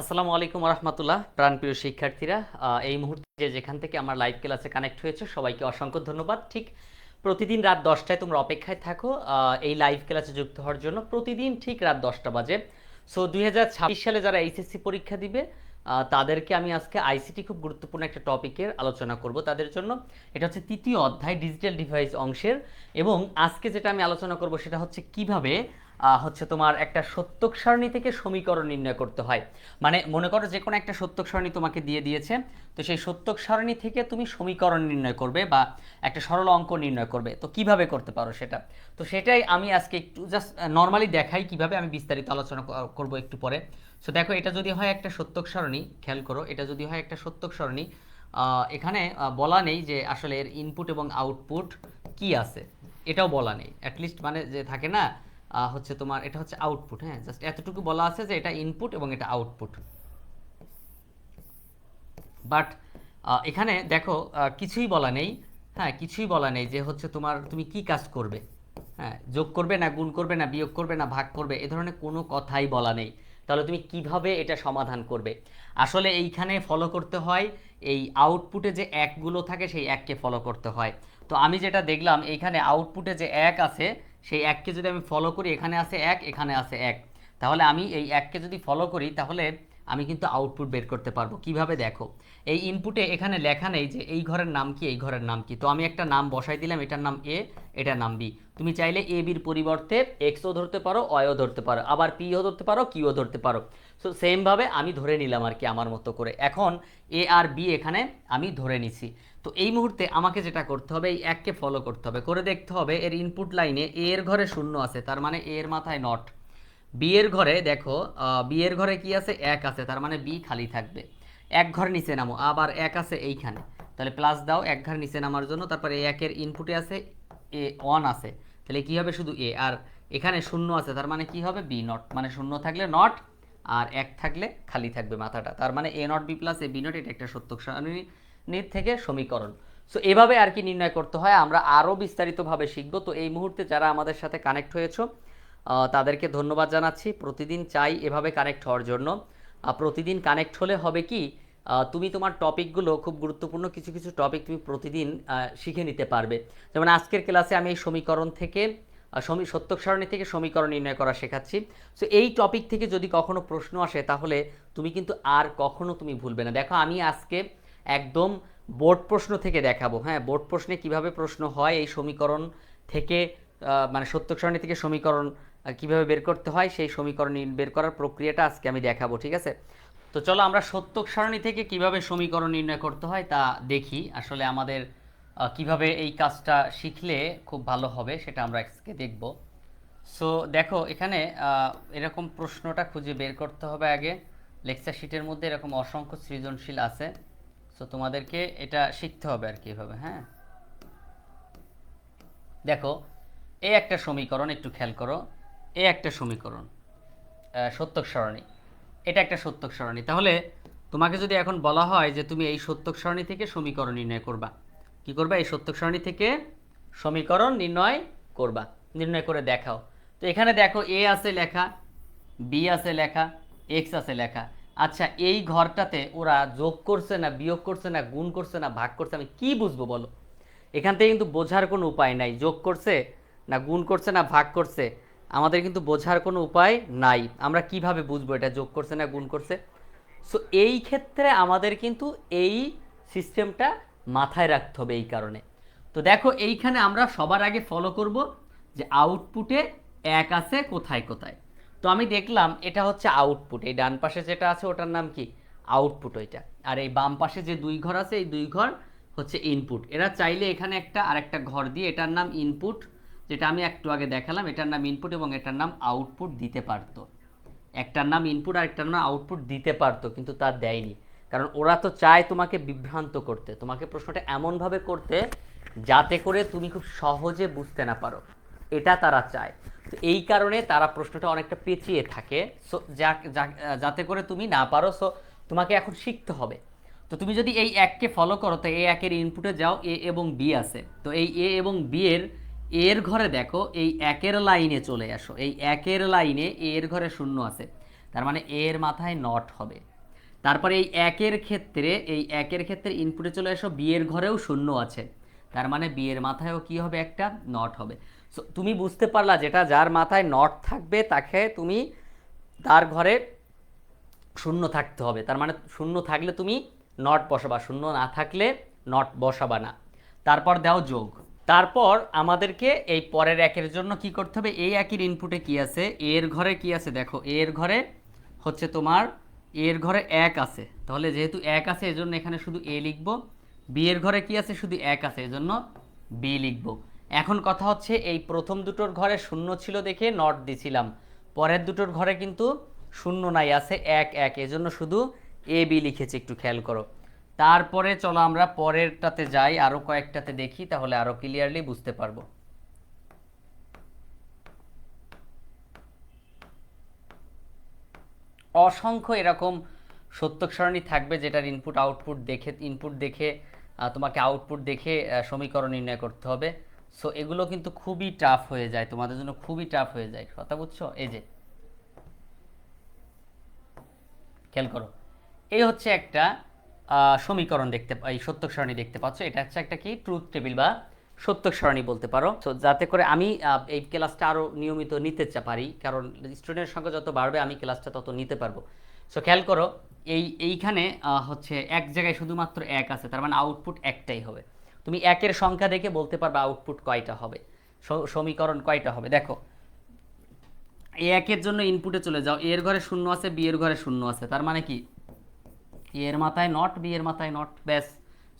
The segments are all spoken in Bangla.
আসসালামু আলাইকুম রহমতুল্লাহ, প্রাণপ্রিয় শিক্ষার্থীরা। এই মুহূর্তে যে যেখান থেকে আমার লাইভ ক্লাসে কানেক্ট হয়েছে, সবাইকে অসংখ্য ধন্যবাদ। ঠিক প্রতিদিন রাত দশটায় তোমরা অপেক্ষায় থাকো। এই লাইভ ক্লাসে যুক্ত হওয়ার জন্য প্রতিদিন ঠিক রাত দশটা বাজে। সো দুই হাজার ছাব্বিশ সালে যারা এইচএসসি পরীক্ষা দিবে তাদেরকে আমি আজকে আইসিটি খুব গুরুত্বপূর্ণ একটা টপিকের আলোচনা করব তাদের জন্য। এটা হচ্ছে তৃতীয় অধ্যায় ডিজিটাল ডিভাইস অংশের। এবং আজকে যেটা আমি আলোচনা করব সেটা হচ্ছে কীভাবে হচ্ছে তোমার একটা সত্যক সারণী থেকে সমীকরণ নির্ণয় করতে হয়। মানে মনে করো যে কোনো একটা সত্যক সারণী তোমাকে দিয়ে দিয়েছে, তো সেই সত্যক সারণী থেকে তুমি সমীকরণ নির্ণয় করবে বা একটা সরল অঙ্ক নির্ণয় করবে। তো কীভাবে করতে পারো সেটা? তো সেটাই আমি আজকে একটু জাস্ট নর্মালি দেখাই কীভাবে আমি বিস্তারিত আলোচনা করব একটু পরে। সো দেখো, এটা যদি হয় একটা সত্যক সারণী, খেয়াল করো, এটা যদি হয় একটা সত্যক সারণী এখানে বলা নেই যে আসলে এর ইনপুট এবং আউটপুট কি আছে। এটাও বলা নেই। অ্যাটলিস্ট মানে যে থাকে না হচ্ছে তোমার, এটা হচ্ছে আউটপুট হ্যাঁ? জাস্ট এতটুকু বলা আছে যে এটা ইনপুট এবং এটা আউটপুট বাট এখানে দেখো কিছুই বলা নেই হ্যাঁ? কিছুই বলা নেই যে হচ্ছে তোমার, তুমি কি কাজ করবে হ্যাঁ? যোগ করবে না, গুণ করবে না, বিয়োগ করবে না, ভাগ করবে, এ ধরনের কোনো কথাই বলা নেই। তাহলে তুমি কীভাবে এটা সমাধান করবে? আসলে এইখানে ফলো করতে হয়, এই আউটপুটে যে একগুলো থাকে, সেই এককে ফলো করতে হয়। তো আমি যেটা দেখলাম এইখানে আউটপুটে যে এক আছে সেই এককে যদি আমি ফলো করি, এখানে আছে এক, এখানে আছে এক। তাহলে আমি এই এককে যদি ফলো করি, তাহলে আমি কিন্তু আউটপুট বের করতে পারব। কীভাবে দেখো? এই ইনপুটে এখানে লেখা নেই যে এই ঘরের নাম কি, এই ঘরের নাম কি। তো আমি একটা নাম বসাই দিলাম, এটার নাম এ এটার নাম বি। তুমি চাইলে এ, বির পরিবর্তে এক্সও ধরতে পারো অয়ও ধরতে পারো, আবার পিও ধরতে পারো কিও ধরতে পারো। সো সেমভাবে আমি ধরে নিলাম আর কি আমার মতো করে। এখন এ আর বি এখানে আমি ধরে নিছি। তো এই মুহূর্তে আমাকে যেটা করতে হবে, এই এককে ফলো করতে হবে। করে দেখতে হবে এর ইনপুট লাইনে এ এর ঘরে শূন্য আছে, তার মানে এ এর মাথায় নট বি এর ঘরে দেখো বি এর ঘরে কি আছে? এক আছে, তার মানে বি খালি থাকবে। এক ঘর নিচে নামো, আবার এক আছে এইখানে। তাহলে প্লাস দাও, এক ঘর নিচে নামার জন্য, তারপরে একের ইনপুটে আছে এ ওয়ান আছে। তাহলে কি হবে? শুধু এ আর এখানে শূন্য আছে, তার মানে কি হবে? বি নট মানে শূন্য থাকলে নট আর এক থাকলে খালি থাকবে মাথাটা। তার মানে A not B plus A B not এটা একটা সত্যক সারণীর থেকে সমীকরণ। সো এভাবে আর কি নির্ণয় করতে হয়, আমরা আরও বিস্তারিতভাবে শিখব। তো এই মুহূর্তে যারা আমাদের সাথে কানেক্ট হয়েছো তাদেরকে ধন্যবাদ জানাচ্ছি। প্রতিদিন চাই এভাবে কানেক্ট হওয়ার জন্য। প্রতিদিন কানেক্ট হলে হবে কি তুমি তোমার টপিকগুলো খুব গুরুত্বপূর্ণ কিছু কিছু টপিক তুমি প্রতিদিন শিখে নিতে পারবে। যেমন আজকের ক্লাসে আমি এই সমীকরণ থেকে সমী, সত্যক সারণী থেকে সমীকরণ নির্ণয় করা শেখাচ্ছি। সো এই টপিক থেকে যদি কখনো প্রশ্ন আসে, তাহলে তুমি কিন্তু আর কখনো তুমি ভুলবে না। দেখো, আমি আজকে একদম বোর্ড প্রশ্ন থেকে দেখাবো। হ্যাঁ বোর্ড প্রশ্নে কীভাবে প্রশ্ন হয় এই সমীকরণ থেকে মানে সত্যক সারণী থেকে সমীকরণ কীভাবে বের করতে হয় সেই সমীকরণ বের করার প্রক্রিয়াটা আজকে আমি দেখাবো, ঠিক আছে? তো চলো আমরা সত্যক সারণী থেকে কীভাবে সমীকরণ নির্ণয় করতে হয় তা দেখি। আসলে আমাদের কীভাবে এই কাজটা শিখলে খুব ভালো হবে সেটা আমরা আজকে দেখব। সো দেখো এখানে এরকম প্রশ্নটা খুঁজে বের করতে হবে আগে। লেকচার শিটের মধ্যে এরকম অসংখ্য সৃজনশীল আছে। সো তোমাদেরকে এটা শিখতে হবে আর কি এভাবে হ্যাঁ? দেখো এই একটা সমীকরণ, একটু খেয়াল করো এই একটা সমীকরণ সত্যক সারণী, এটা একটা সত্যক সারণী। তাহলে তোমাকে যদি এখন বলা হয় যে তুমি এই সত্যক সারণী থেকে সমীকরণ নির্ণয় করবা, কি করবা? এই সত্যক সারণী থেকে সমীকরণ নির্ণয় করবা, নির্ণয় করে দেখাও। তো এখানে দেখো, এ আছে লেখা, বি আছে লেখা, এক্স আছে লেখা। আচ্ছা এই ঘরটাতে ওরা যোগ করছে না, বিয়োগ করছে না, গুণ করছে না, ভাগ করছে, আমি কি বুঝব বলো? এখান থেকে কিন্তু বোঝার কোনো উপায় নাই, যোগ করছে না, গুণ করছে না, ভাগ করছে, আমাদের কিন্তু বোঝার কোনো উপায় নাই, আমরা কীভাবে বুঝব এটা, যোগ করছে না, গুণ করছে? সো এই ক্ষেত্রে আমাদের কিন্তু এই সিস্টেমটা মাথায় রাখতে হবে এই কারণে। তো দেখো, এইখানে আমরা সবার আগে ফলো করব যে আউটপুটে এক আছে, কোথায় কোথায়। তো আমি দেখলাম এটা হচ্ছে আউটপুট এই ডান পাশে যেটা আছে, ওটার নাম কি? আউটপুট ওইটা। আর এই বাম পাশে যে দুই ঘর আছে, এই দুই ঘর হচ্ছে ইনপুট এরা চাইলে এখানে একটা আরেকটা ঘর দিয়ে এটার নাম ইনপুট যেটা আমি একটু আগে দেখালাম, এটার নাম ইনপুট এবং এটার নাম আউটপুট দিতে পারতো। একটার নাম ইনপুট আর একটার নাম আউটপুট দিতে পারতো, কিন্তু তা দেয়নি। কারণ ওরা তো চায় তোমাকে বিভ্রান্ত করতে। তোমাকে প্রশ্নটা এমনভাবে করতে যাতে করে তুমি খুব সহজে বুঝতে না পারো। এটা তারা চায়। তো এই কারণে তারা প্রশ্নটা অনেকটা পেঁচিয়ে থাকে। সো যাতে করে তুমি না পারো সো তোমাকে এখন শিখতে হবে। তো তুমি যদি এই এককে ফলো করো, তো এই একের ইনপুটে যাও, এ এবং বি আছে। তো এই এ এবং বি এর এর ঘরে দেখো, এই একের লাইনে চলে আসো। এই একের লাইনে এর ঘরে শূন্য আছে। তার মানে এর মাথায় নট হবে। তারপরে এই একের ক্ষেত্রে, এই একের ক্ষেত্রে ইনপুটে চলে এসো বি এর ঘরেও শূন্য আছে। তার মানে বি এর মাথায়ও কি হবে একটা? নট হবে। সো তুমি বুঝতে পারলা যেটা যার মাথায় নট থাকবে, তাকে তুমি তার ঘরে শূন্য থাকতে হবে। তার মানে শূন্য থাকলে তুমি নট বসাবা, শূন্য না থাকলে নট বসাবা না। তারপর দাও যোগ। তারপর আমাদেরকে এই পরের একের জন্য কি করতে হবে? এই একের ইনপুটে কি আছে? এর ঘরে কি আছে? দেখো, এর ঘরে হচ্ছে তোমার, এর ঘরে এক আছে। তাহলে যেহেতু এক আছে, এজন্য এখানে শুধু এ লিখব। বি এর ঘরে কি আছে? শুধু এক আছে, এজন্য বি লিখব। এখন কথা হচ্ছে এই প্রথম দুটোর ঘরে শূন্য ছিল দেখে নট দিছিলাম। পরের দুটোর ঘরে কিন্তু শূন্য নাই, আছে এক এক। এজন্য শুধু এ, বি লিখেছি, একটু খেয়াল করো। তারপরে চলো আমরা পরেরটাতে যাই আরও কয়েকটাতে দেখি, তাহলে আরও ক্লিয়ারলি বুঝতে পারব। অসংখ্য এরকম সত্যক সারণী থাকবে যেটার ইনপুট আউটপুট দেখে ইনপুট দেখে তোমাকে আউটপুট দেখে সমীকরণ নির্ণয় করতে হবে। সো এগুলো কিন্তু খুবই টাফ হয়ে যায়, তোমাদের জন্য খুবই টাফ হয়ে যায়। কথা বুঝছ? এই যে, খেয়াল করো। এই হচ্ছে একটা সমীকরণ দেখতে এই সত্যক সারণী দেখতে পাচ্ছ। এটা হচ্ছে একটা কি? ট্রুথ টেবিল বা সত্যক সারণী বলতে পারো। তো যাতে করে আমি এই ক্লাসটা আরও নিয়মিত নিতে চা, পারি, কারণ স্টুডেন্টের সংখ্যা যত বাড়বে, আমি ক্লাসটা তত নিতে পারব। সো খেয়াল করো, এই, এইখানে হচ্ছে এক জায়গায় শুধুমাত্র এক আছে, তার মানে আউটপুট একটাই হবে। তুমি একের সংখ্যা দেখে বলতে পারবে আউটপুট কয়টা হবে। সমীকরণ কয়টা হবে? দেখো, এ একের জন্য ইনপুটে চলে যাও। এর ঘরে শূন্য আছে, বি এর ঘরে শূন্য আছে। তার মানে কি? এ এর মাথায় নট বি এর মাথায় নট ব্যাস।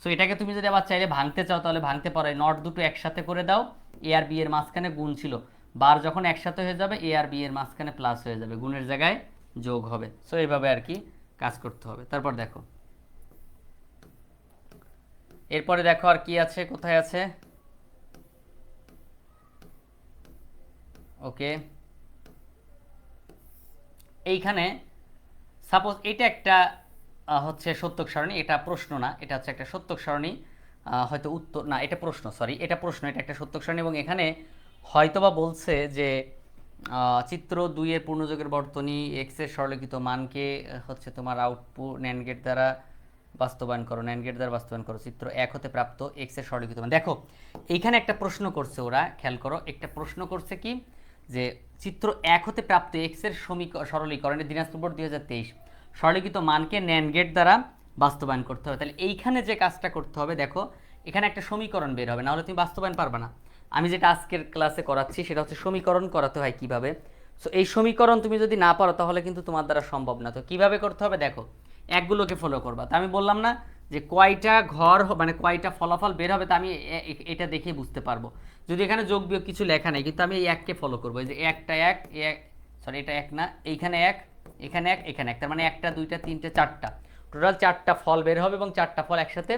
সো এটাকে তুমি যদি আবার চাইলে ভাঙতে চাও, তাহলে ভাঙতে পারো। নট দুটো একসাথে করে দাও। এ আর বি এর মাঝখানে গুণ ছিল। বার যখন একসাথে হয়ে যাবে, এ আর বি এর মাঝখানে প্লাস হয়ে যাবে। গুণের জায়গায় যোগ হবে। সো এইভাবে আর কি কাজ করতে হবে। তারপর দেখো এরপরে দেখো আর কি আছে, কোথায় আছে? ওকে। এইখানে সাপোজ এটা একটা হচ্ছে সত্যক সারণী, এটা প্রশ্ন না, এটা হচ্ছে একটা সত্যক সারণী হয়তো উত্তর, না, এটা প্রশ্ন সরি এটা প্রশ্ন, এটা একটা সত্যক সারণী এবং এখানে হয়তোবা বলছে যে চিত্র দুইয়ের পূর্ণযোগের বর্তনী এক্সের সরলিখিত মানকে হচ্ছে তোমার আউটপুট ন্যান্ড গেট দ্বারা বাস্তবায়ন করো ন্যান্ড গেট দ্বারা বাস্তবায়ন করো, চিত্র এক হতে প্রাপ্ত এক্সের সরলিখিত মান দেখো, এইখানে একটা প্রশ্ন করছে ওরা, খেয়াল করো, একটা প্রশ্ন করছে কি? যে চিত্র এক হতে প্রাপ্ত এক্সের সমীক- সরলীকরণে দিনাজপুর বোর্ড দুই হাজার তেইশ, সরলীকৃত মানকে ন্যান্ড গেট দ্বারা বাস্তবায়ন করতে হবে। তাহলে এইখানে যে কাজটা করতে হবে, দেখো, এখানে একটা সমীকরণ বের হবে, নাহলে তুমি বাস্তবায়ন পারবে না। আমি যেটা আজকের ক্লাসে করাচ্ছি, সেটা হচ্ছে সমীকরণ করাতে হয় কীভাবে? সো এই সমীকরণ তুমি যদি না পারো, তাহলে কিন্তু তোমার দ্বারা সম্ভব না। তো কীভাবে করতে হবে? দেখো একগুলোকে ফলো করবা। তা আমি বললাম না যে কয়টা ঘর মানে কয়টা ফলাফল বের হবে তা আমি এটা দেখে বুঝতে পারব। যদি এখানে যোগ বিয়োগ কিছু লেখা নেই, কিন্তু আমি এই এককে ফলো করব। যে একটা এক সরি এটা এক না, এইখানে এক, এখানে এক এখানে এক। তার মানে একটা, দুইটা, তিনটে, চারটা। টোটাল চারটা ফল বের হবে এবং চারটা ফল একসাথে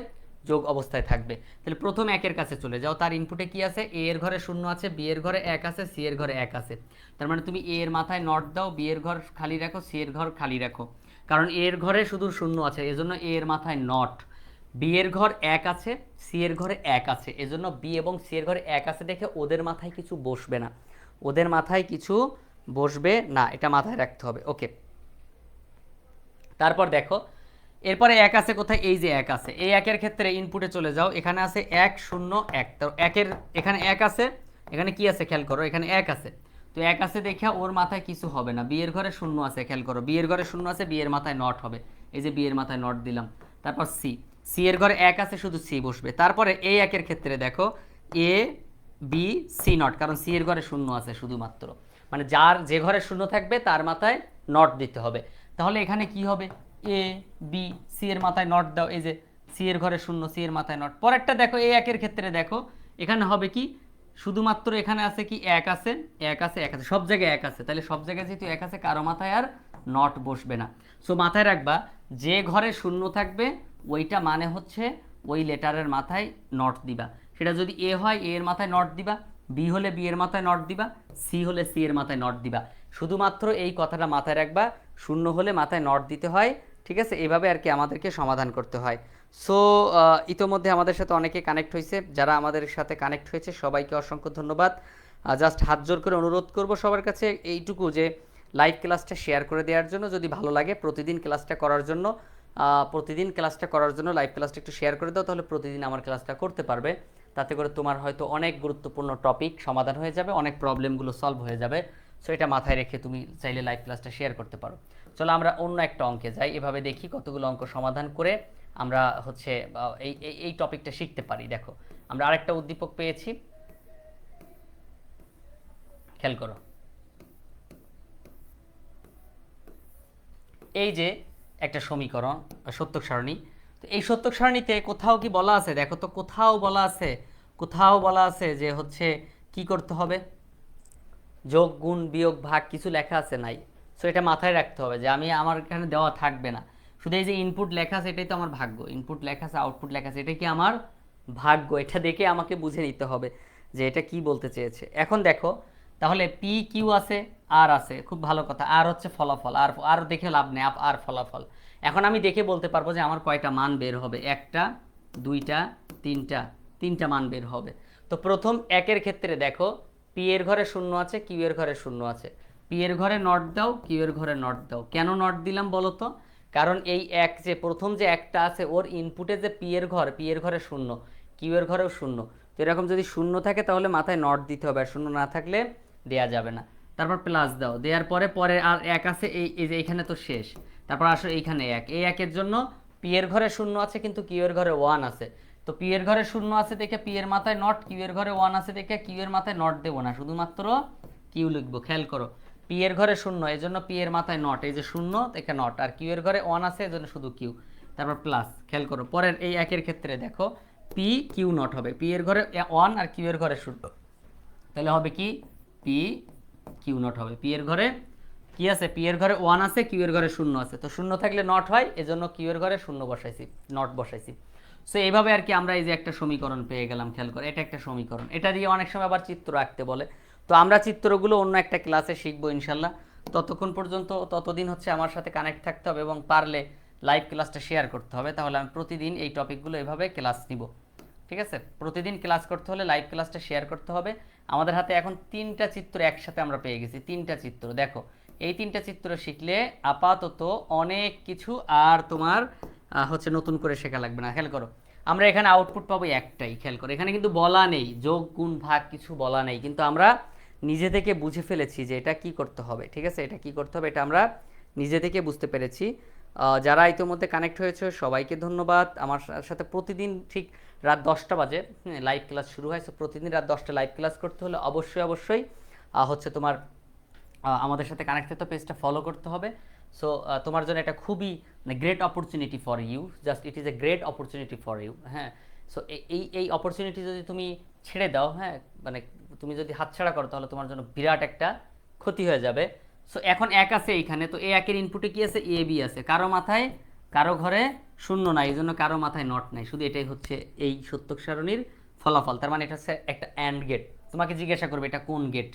যোগ অবস্থায় থাকবে। তাহলে প্রথম একের কাছে চলে যাও। তার ইনপুটে কি আছে? এ এর ঘরে শূন্য আছে বি এর ঘরে এক আছে সি এর ঘরে এক আছে। তার মানে তুমি এ এর মাথায় নট দাও বি এর ঘর খালি রাখো সি এর ঘর খালি রাখো। কারণ এর ঘরে শুধু শূন্য আছে, এজন্য এ এর মাথায় নট বি এর ঘর এক আছে সি এর ঘরে এক আছে, এজন্য বি এবং সি এর ঘরে এক আছে দেখে ওদের মাথায় কিছু বসবে না। ওদের মাথায় কিছু বসবে না, এটা মাথায় রাখতে হবে ওকে তারপর দেখো, এরপরে এক আছে কোথায়? এই যে এক আছে। এই একের ক্ষেত্রে ইনপুটে চলে যাও, এখানে আছে এক, শূন্য, এক। তো একের, এখানে এক আছে, এখানে কি আছে? খেয়াল করো, এখানে এক আছে। তো এক আছে দেখে ওর মাথায় কিছু হবে না। বিয়ের ঘরে শূন্য আছে, খেয়াল করো। বিয়ের ঘরে শূন্য আছে, বিয়ের মাথায় নট হবে। এই যে বিয়ের মাথায় নট দিলাম। তারপর সি সি এর ঘরে এক আছে, শুধু সি বসবে। তারপরে এই একের ক্ষেত্রে দেখো এ বি সি নট কারণ সি এর ঘরে শূন্য আছে শুধুমাত্র। মানে যার যে ঘরে শূন্য থাকবে, তার মাথায় নট দিতে হবে। তাহলে এখানে কি হবে? এ বি সি এর মাথায় নট দাও। এই যে সি এর ঘরে শূন্য সি এর মাথায় নট পরেরটা দেখো এ একের ক্ষেত্রে দেখো, এখানে হবে কি? শুধুমাত্র এখানে আছে কি এক আছে? এক আছে এক আছে। সব জায়গায় এক আছে। তাহলে সব জায়গায় যেহেতু এক আছে, কারও মাথায় আর নট বসবে না। সো মাথায় রাখবা, যে ঘরে শূন্য থাকবে, ওইটা মানে হচ্ছে ওই লেটারের মাথায় নট দিবা। সেটা যদি এ হয়, এ এর মাথায় নট দিবা। বি হলে বি এর মাথায় নট দিবা। সি হলে সি এর মাথায় নট দিবা। শুধুমাত্র এই কথাটা মাথায় রাখবা। শূন্য হলে মাথায় নট দিতে হয়। ঠিক আছে? এভাবে আর কি আমাদেরকে সমাধান করতে হয়। সো ইতোমধ্যে আমাদের সাথে অনেকে কানেক্ট হয়েছে। যারা আমাদের সাথে কানেক্ট হয়েছে, সবাইকে অসংখ্য ধন্যবাদ। জাস্ট হাত জোর করে অনুরোধ করব সবার কাছে এইটুকু যে লাইভ ক্লাসটা শেয়ার করে দেওয়ার জন্য, যদি ভালো লাগে প্রতিদিন ক্লাসটা করার জন্য প্রতিদিন ক্লাসটা করার জন্য লাইভ ক্লাসটা একটু শেয়ার করে দাও, তাহলে প্রতিদিন আমার ক্লাসটা করতে পারবে। তাতে করে তোমার হয়তো অনেক গুরুত্বপূর্ণ টপিক সমাধান হয়ে যাবে, অনেক প্রবলেমগুলো সলভ হয়ে যাবে। সো এটা মাথায় রেখে তুমি চাইলে লাইভ ক্লাসটা শেয়ার করতে পারো। চলো আমরা অন্য একটা অঙ্কে যাই, এভাবে দেখি কতগুলো অঙ্ক সমাধান করে আমরা হচ্ছে এই, এই- টপিকটা শিখতে পারি, দেখো। আমরা আরেকটা উদ্দীপক পেয়েছি। খেয়াল করো। এই যে একটা সমীকরণ, সত্যক সারণী, তো এই সত্যক সারণীতে কোথাও কি বলা আছে? দেখো তো, কোথাও বলা আছে, কোথাও বলা আছে যে হচ্ছে কি করতে হবে? যোগ, গুণ, বিয়োগ, ভাগ কিছু লেখা আছে নাই। সো এটা মাথায় রাখতে হবে যে আমি, আমার এখানে দেওয়া থাকবে না। শুধু এই যে ইনপুট লেখা আছে, এটাই তো আমার ভাগ্য। ইনপুট লেখা আছে আউটপুট লেখা আছে এটা কি আমার ভাগ্য? এটা দেখে আমাকে বুঝে নিতে হবে যে এটা কি বলতে চেয়েছে। এখন দেখো, তাহলে পি কিউ আছে আর আছে, খুব ভালো কথা। আর হচ্ছে ফলাফল আর আর দেখে লাভ নেই আর ফলাফল। এখন আমি দেখে বলতে পারব যে আমার কয়টা মান বের হবে? একটা, দুইটা, তিনটা তিনটা মান বের হবে। তো প্রথম একের ক্ষেত্রে দেখো পি এর ঘরে শূন্য আছে কিউ এর ঘরে শূন্য আছে। পি এর ঘরে নট দাও কিউ এর ঘরে নট দাও। কেন নট দিলাম বলো তো? কারণ এই এক যে প্রথম যে একটা আছে, ওর ইনপুটে যে পি এর ঘর পি এর ঘরে শূন্য কিউ এর ঘরেও শূন্য। তো এরকম যদি শূন্য থাকে, তাহলে মাথায় নট দিতে হবে। আর শূন্য না থাকলে দেয়া যাবে না। তারপর প্লাস দাও। দেওয়ার পরে পরে আর এক আছে, এই যে এখানে তো শেষ। তারপর আসো এইখানে এক। এই একের জন্য পি এর ঘরে শূন্য আছে, কিন্তু কিউ এর ঘরে ওয়ান আছে। তো পি এর ঘরে শূন্য আছে দেখে পি এর মাথায় নট কিউ এর ঘরে ওয়ান আছে দেখে কিউ এর মাথায় নট দেবো না। শুধুমাত্র কিউ লিখব। খেয়াল করো। পি এর ঘরে শূন্য এই জন্য পি এর মাথায় নট এই যে শূন্য দেখে নট আর কিউ এর ঘরে ওয়ান আছে এই জন্য শুধু কিউ তারপর প্লাস খেয়াল করো, পরের এই একের ক্ষেত্রে দেখো পি কিউ নট হবে। পি এর ঘরে ওয়ান আর কিউ এর ঘরে শূন্য। তাহলে হবে কি? পি কিউ নট হবে। পি এর ঘরে কি আছে? পি এর ঘরে ওয়ান আছে কিউ এর ঘরে শূন্য আছে। তো শূন্য থাকলে নট হয়, এজন্য কিউ এর ঘরে শূন্য বসাইছি নট বসাইছি। সো এইভাবে আর কি আমরা এই যে একটা সমীকরণ পেয়ে গেলাম, খেয়াল করে, এটা একটা সমীকরণ। এটা দিয়ে অনেক সময় আবার চিত্র আঁকতে বলে। তো আমরা চিত্রগুলো অন্য একটা ক্লাসে শিখব ইনশাল্লাহ। ততক্ষণ পর্যন্ত, ততদিন হচ্ছে আমার সাথে কানেক্ট থাকতে হবে এবং পারলে লাইভ ক্লাসটা শেয়ার করতে হবে। তাহলে আমি প্রতিদিন এই টপিকগুলো এভাবে ক্লাস নিব। ঠিক আছে? প্রতিদিন ক্লাস করতে হলে লাইভ ক্লাসটা শেয়ার করতে হবে। আমাদের হাতে এখন তিনটা চিত্র একসাথে আমরা পেয়ে গেছি। তিনটা চিত্র। দেখো, এই তিনটা চিত্র শিখলে আপাতত অনেক কিছু আর তোমার হচ্ছে নতুন করে শেখা লাগবে না। খেয়াল করো, আমরা এখানে আউটপুট পাবো একটাই। খেয়াল করো, এখানে কিন্তু বলা নেই। যোগ, গুণ, ভাগ কিছু বলা নেই। কিন্তু আমরা নিজে থেকে বুঝে ফেলেছি যে এটা কি করতে হবে, ঠিক আছে? এটা কি করতে হবে এটা আমরা নিজে থেকে বুঝতে পেরেছি। যারা ইতিমধ্যে কানেক্ট হয়েছে, সবাইকে ধন্যবাদ। আমার সা- সাথে প্রতিদিন ঠিক রাত দশটা বাজে লাইভ ক্লাস শুরু হয়। So, প্রতিদিন রাত দশটা লাইভ ক্লাস করতে হলে অবশ্যই অবশ্যই হচ্ছে তোমার আমাদের সাথে কানেক্ট তো পেজটা ফলো করতে হবে। সো তোমার জন্য এটা খুবই great opportunity for you just it is a great opportunity for you হ্যাঁ? সো এই এই অপরচুনিটি যদি তুমি ছেড়ে দাও হ্যাঁ? মানে তুমি যদি হাতছাড়া করো, তাহলে তোমার জন্য বিরাট একটা ক্ষতি হয়ে যাবে। সো এখন এক আছে এইখানে, তো এই একের ইনপুটে কি আছে? এ, বি আছে। কারও মাথায়, কারও ঘরে শূন্য নাই এই জন্য কারও মাথায় নট নাই। শুধু এটাই হচ্ছে এই সত্যক সারণীর ফলাফল। তার মানে এটা হচ্ছে একটা অ্যান্ড গেট তোমাকে জিজ্ঞাসা করবে, এটা কোন গেট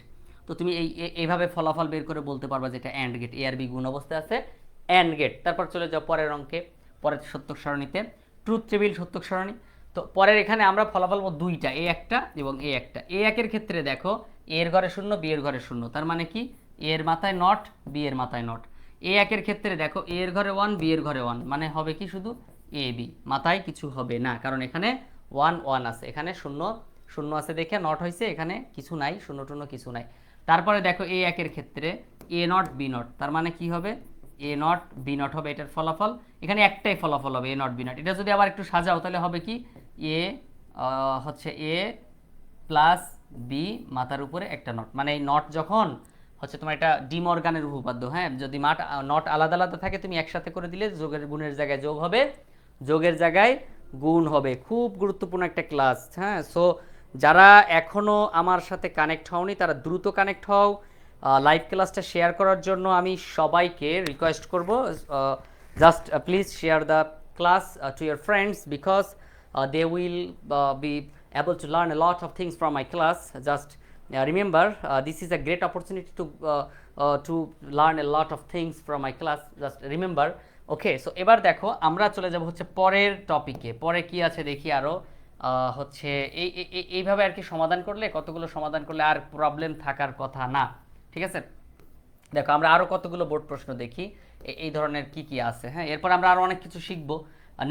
তো তুমি এই এইভাবে ফলাফল বের করে বলতে পারবা যে এটা অ্যান্ড গেট এ আর বি গুণ অবস্থায় আছে অ্যান্ড গেট তারপর চলে যাও পরের অঙ্কে, পরের সত্যক সারণীতে। ট্রুথ টেবিল সত্যক সারণী। তো পরের এখানে আমরা ফলাফল দুইটা, এ একটা এবং এ একটা। এ একের ক্ষেত্রে দেখো এর ঘরে শূন্য, বি এর ঘরে শূন্য। তার মানে কি? এর মাথায় নট, বি এর মাথায় নট। এ একের ক্ষেত্রে দেখো, এ এর ঘরে ওয়ান বি এর ঘরে ওয়ান মানে হবে কি শুধু? A, B. মাথায় কিছু হবে না, কারণ এখানে ওয়ান ওয়ান আছে। এখানে শূন্য শূন্য আছে দেখে নট হয়েছে, এখানে কিছু নাই, শূন্য, টূন্য কিছু নাই। তারপরে দেখো, এ একের ক্ষেত্রে, এ নট, বি নট। তার মানে কি হবে? এ নট বি নট হবে, এটার ফলাফল। এখানে একটাই ফলাফল হবে এ নট বি নট এটা যদি আবার একটু সাজাও, তাহলে হবে কি? এ হচ্ছে এ প্লাস বি মাথার উপরে একটা নট মানে এই নট যখন হচ্ছে তোমার এটা ডিমর্গানের উপপাদ্য হ্যাঁ? যদি মাঠ নট আলাদা আলাদা থাকে, তুমি একসাথে করে দিলে যোগের গুণের জায়গায় যোগ হবে। যোগের জায়গায় গুণ হবে। খুব গুরুত্বপূর্ণ একটা ক্লাস হ্যাঁ? সো যারা এখনও আমার সাথে কানেক্ট হওনি, তারা দ্রুত কানেক্ট হও। লাইভ ক্লাসটা শেয়ার করার জন্য আমি সবাইকে রিকোয়েস্ট করব। Just please share the class to your friends because they will be able to learn a lot of things from my class. Just uh, remember uh, this is a great opportunity to uh, uh, things from my class. Just remember. Okay so এবার দেখো আমরা চলে যাব হচ্ছে পরের টপিকে পরে কি আছে দেখি আরও। আহ, হচ্ছে এই- এইভাবে আর কি সমাধান করলে কতগুলো সমাধান করলে আর প্রবলেম থাকার কথা না। ঠিক আছে? দেখো, আমরা আরও কতগুলো বোর্ড প্রশ্ন দেখি। এই ধরনের কি কি আছে হ্যাঁ? এরপর আমরা আরও অনেক কিছু শিখব।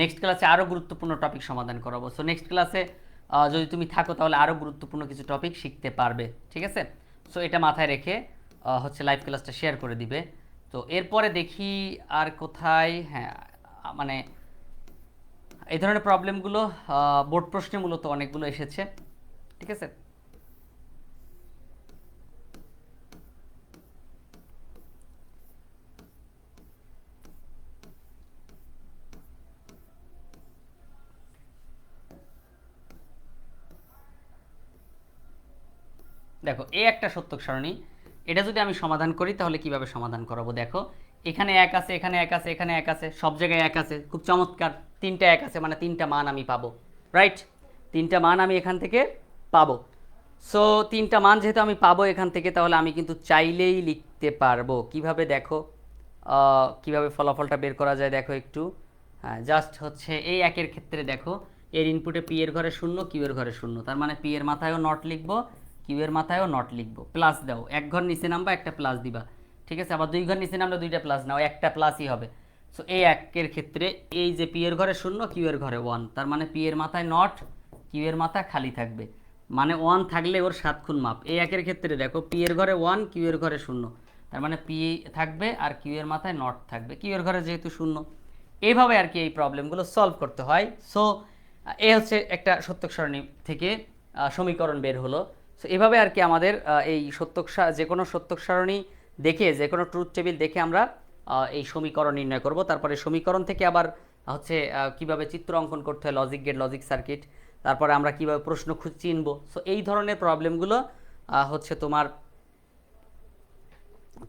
নেক্সট ক্লাসে আরও গুরুত্বপূর্ণ টপিক সমাধান করাবো। সো নেক্সট ক্লাসে যদি তুমি থাকো, তাহলে আরও গুরুত্বপূর্ণ কিছু টপিক শিখতে পারবে। ঠিক আছে? সো এটা মাথায় রেখে হচ্ছে লাইভ ক্লাসটা শেয়ার করে দিবে। তো, এরপরে দেখি আর কোথায় হ্যাঁ মানে এই ধরনের প্রবলেমগুলো বোর্ড প্রশ্নে মূলত অনেকগুলো এসেছে। ঠিক আছে? দেখো, এ একটা সত্যক সারণী। এটা যদি আমি সমাধান করি, তাহলে কীভাবে সমাধান করাবো? দেখো, এখানে এক আছে, এখানে এক আছে, এখানে এক আছে, সব জায়গায় এক আছে। খুব চমৎকার, তিনটা এক আছে মানে তিনটা মান আমি পাবো রাইট তিনটা মান আমি এখান থেকে পাবো। সো তিনটা মান যেহেতু আমি পাবো এখান থেকে, তাহলে আমি কিন্তু চাইলেই লিখতে পারব। কীভাবে দেখো? কীভাবে ফলাফলটা বের করা যায় দেখো একটু। হ্যাঁ জাস্ট হচ্ছে এই একের ক্ষেত্রে দেখো, এর ইনপুটে পি এর ঘরে শূন্য কিউ এর ঘরে শূন্য। তার মানে পি এর মাথায়ও নট লিখব কিউ এর মাথায়ও নট লিখব। প্লাস দাও। এক ঘর নিচে নামবা, একটা প্লাস দিবা। ঠিক আছে? আবার দুই ঘর নিচে নামলে দুইটা প্লাস নাও। একটা প্লাসই হবে। সো এই একের ক্ষেত্রে এই যে পি এর ঘরে শূন্য কিউ এর ঘরে ওয়ান তার মানে পি এর মাথায় নট কিউ এর মাথা খালি থাকবে। মানে ওয়ান থাকলে ওর সাত খুন মাপ। এই একের ক্ষেত্রে দেখো পি এর ঘরে ওয়ান কিউ এর ঘরে শূন্য। তার মানে পি থাকবে আর কিউ এর মাথায় নট থাকবে। কিউ এর ঘরে যেহেতু শূন্য। এইভাবে আর কি এই প্রবলেমগুলো সলভ করতে হয়। সো এ হচ্ছে একটা সত্যক সারণী থেকে সমীকরণ বের হলো। সো এভাবে আর কি আমাদের এই সত্যক যে কোনো সত্যক সারণী দেখে, যে কোনো ট্রুথ টেবিল দেখে আমরা এই সমীকরণ নির্ণয় করব। তারপরে সমীকরণ থেকে আবার হচ্ছে কীভাবে চিত্র অঙ্কন করতে হয় লজিক গেট লজিক সার্কিট তারপরে আমরা কীভাবে প্রশ্ন খুঁজ, চিনব। সো এই ধরনের প্রবলেমগুলো হচ্ছে তোমার,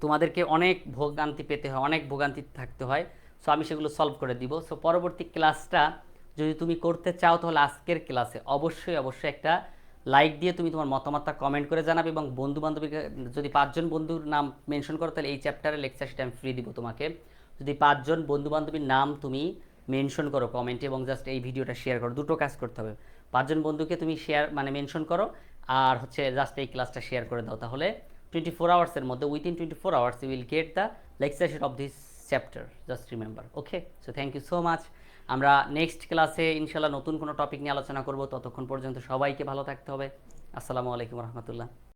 তোমাদেরকে অনেক ভোগান্তি পেতে হয়, অনেক ভোগান্তি থাকতে হয়। সো আমি সেগুলো সলভ করে দিব। সো পরবর্তী ক্লাসটা যদি তুমি করতে চাও, তাহলে আজকের ক্লাসে অবশ্যই অবশ্যই একটা লাইক দিয়ে তুমি তোমার মতামতটা কমেন্ট করে জানাবে এবং বন্ধু বান্ধবীকে যদি পাঁচজন বন্ধুর নাম মেনশন করো, তাহলে এই চ্যাপ্টারের লেকচার সেটা আমি ফ্রি দিব তোমাকে। যদি পাঁচজন বন্ধু বান্ধবীর নাম তুমি মেনশন করো কমেন্টে এবং জাস্ট এই ভিডিওটা শেয়ার করো, দুটো কাজ করতে হবে। পাঁচজন বন্ধুকে তুমি শেয়ার মানে মেনশন করো, আর হচ্ছে জাস্ট এই ক্লাসটা শেয়ার করে দাও। তাহলে টোয়েন্টি ফোর আওয়ার্সের মধ্যে within twenty four hours you will get the lecture sheet of this chapter just remember okay so thank you so much আমরা নেক্সট ক্লাসে ইনশাল্লাহ নতুন কোনো টপিক নিয়ে আলোচনা করব। ততক্ষণ পর্যন্ত সবাইকে ভালো থাকতে হবে। আসসালামু আলাইকুম রহমতুল্লাহ।